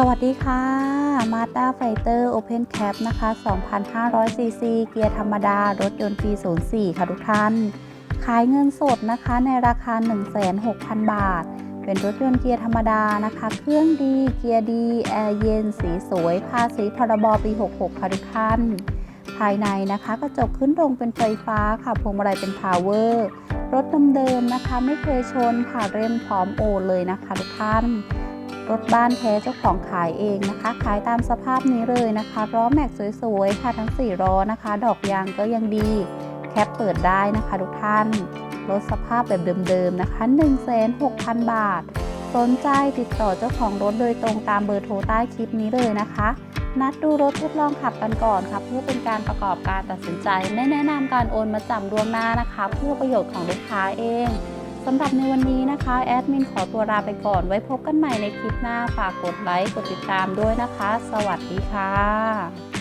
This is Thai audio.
สวัสดีค่ะ Mazda Fighter Open Cap นะคะ 2,500 cc เกียร์ธรรมดา รถยนต์ปี04 ค่ะทุกท่าน ขายเงินสดนะคะในราคา 16,000 บาท เป็นรถยนต์เกียร์ธรรมดานะคะ เครื่องดี เกียร์ดี แอร์เย็น สีสวย ภาษีพรบปี 66 ค่ะทุกท่าน ภายในนะคะกระจกขึ้นตรงเป็นไฟฟ้าค่ะ พวงมาลัยเป็นพาวเวอร์ รถเดิมๆนะคะ ไม่เคยชนผ่าเร่มพร้อมโอนเลยนะคะทุกท่าน รถบ้านแท้เจ้าของขายเองนะคะ ขายตามสภาพนี้เลยนะคะล้อแม็กสวยๆค่ะทั้ง4ล้อนะคะ ดอกยางก็ยังดี แคปเปิดได้นะคะทุกท่านรถสภาพแบบเดิมๆนะคะ16,000 บาท สนใจติดต่อเจ้าของรถโดยตรงตามเบอร์โทรใต้คลิปนี้เลยนะคะ นัดดูรถทดลองขับกันก่อนค่ะเพื่อเป็นการประกอบการตัดสินใจ ไม่แนะนำการโอนมาจำล่วงหน้านะคะ เพื่อประโยชน์ของลูกค้าเอง สำหรับในวันนี้นะคะ แอดมินขอตัวลาไปก่อน ไว้พบกันใหม่ในคลิปหน้า ฝากกดไลค์ กดติดตามด้วยนะคะ สวัสดีค่ะ